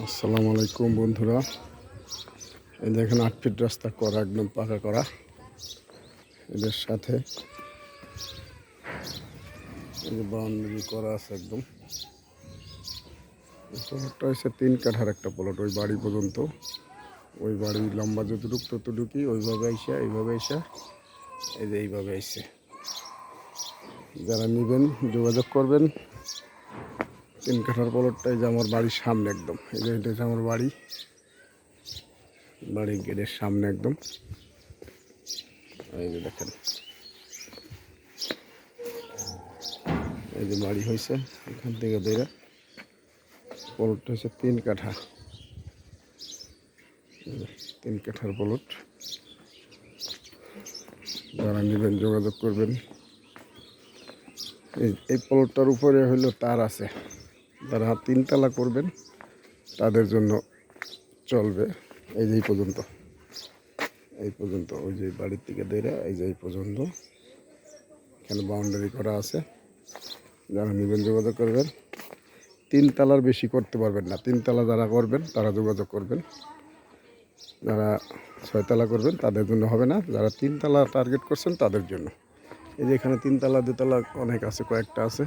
আসসালামু আলাইকুম, বন্ধুরা। এই দেখেন আট ফিট রাস্তা করা, একদম পাকা করা। এদের সাথে বাউন্ডারি করা আছে একদম। প্লটটা হচ্ছে তিন কাঠার একটা প্লট ওই বাড়ি পর্যন্ত। ওই বাড়ি লম্বা যতটুক ততটুকুই, ওইভাবে আইসা, এইভাবে আইসা, এই যে এইভাবে আইসে। যারা নেবেন, যোগাযোগ করবেন। তিন কাঠার পলটটাই যে আমার বাড়ির সামনে একদম। এই যে এটা হচ্ছে আমার বাড়ি। বাড়ির গেটের সামনে একদম। এই যে দেখেন। এই যে বাড়ি হয়েছে এখান থেকে বেরা পলটটা হচ্ছে তিন কাঠা। তিন কাঠার পলট যারা নেবেন, যোগাযোগ করবেন। এই এই পলটটার উপরে হইল তার আছে। যারা তিনতলা করবেন, তাদের জন্য চলবে। এই যে এই পর্যন্ত। এই পর্যন্ত, ওই যে বাড়ির থেকে দেরা এই যে এই পর্যন্ত। এখানে বাউন্ডারি করা আছে। যারা নেবেন, যোগাযোগ করবেন। তিন তিনতলার বেশি করতে পারবেন না। তিনতলা যারা করবেন, তারা যোগাযোগ করবেন। যারা ছয়তলা করবেন, তাদের জন্য হবে না। যারা তিন তিনতলা টার্গেট করছেন, তাদের জন্য। এই যে এখানে তিনতলা, দুতলা অনেক আছে, কয়েকটা আছে।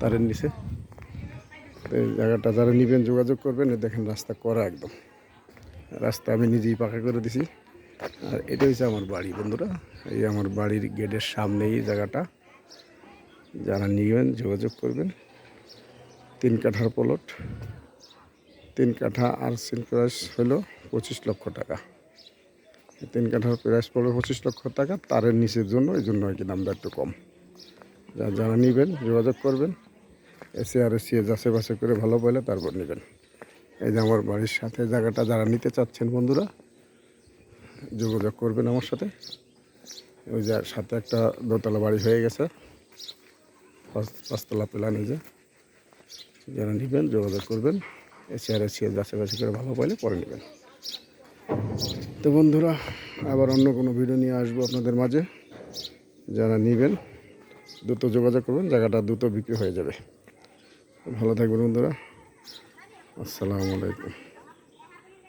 তারের নিচে। তো এই জায়গাটা যারা নেবেন, যোগাযোগ করবেন দেখেন রাস্তা করা একদম। রাস্তা আমি নিজেই পাকা করে দিছি। আর এটা হচ্ছে আমার বাড়ি, বন্ধুরা। এই আমার বাড়ির গেটের সামনেই এই জায়গাটা। যারা নেবেন, যোগাযোগ করবেন। তিন কাঠার প্লট। তিন কাঠা আর সিল প্রাইস হলো পঁচিশ লক্ষ টাকা। তিন কাঠার প্রাইস পড়বে পঁচিশ লক্ষ টাকা। তারের নিচের জন্য, এই জন্য আর কি দামটা একটু কম। যারা নেবেন, যোগাযোগ করবেন। এসে আর এসে যাচাই বাছাই করে ভালো পেলে তারপর নেবেন। এই যে আমার বাড়ির সাথে জায়গাটা যারা নিতে চাচ্ছেন বন্ধুরা, যোগাযোগ করবেন আমার সাথে। ওই যে সাথে একটা দোতলা বাড়ি হয়ে গেছে। পাঁচ- পাঁচতলা প্ল্যান এই যে। যারা নেবেন, যোগাযোগ করবেন। এসে আর এসে যাচাই বাছাই করে ভালো পাইলে পরে নেবেন। তো বন্ধুরা, আবার অন্য কোনো ভিডিও নিয়ে আসব আপনাদের মাঝে। যারা নেবেন, দ্রুত যোগাযোগ করবেন, জায়গাটা দ্রুত বিক্রি হয়ে যাবে। ভালো থাকবেন বন্ধুরা। আসসালামু আলাইকুম।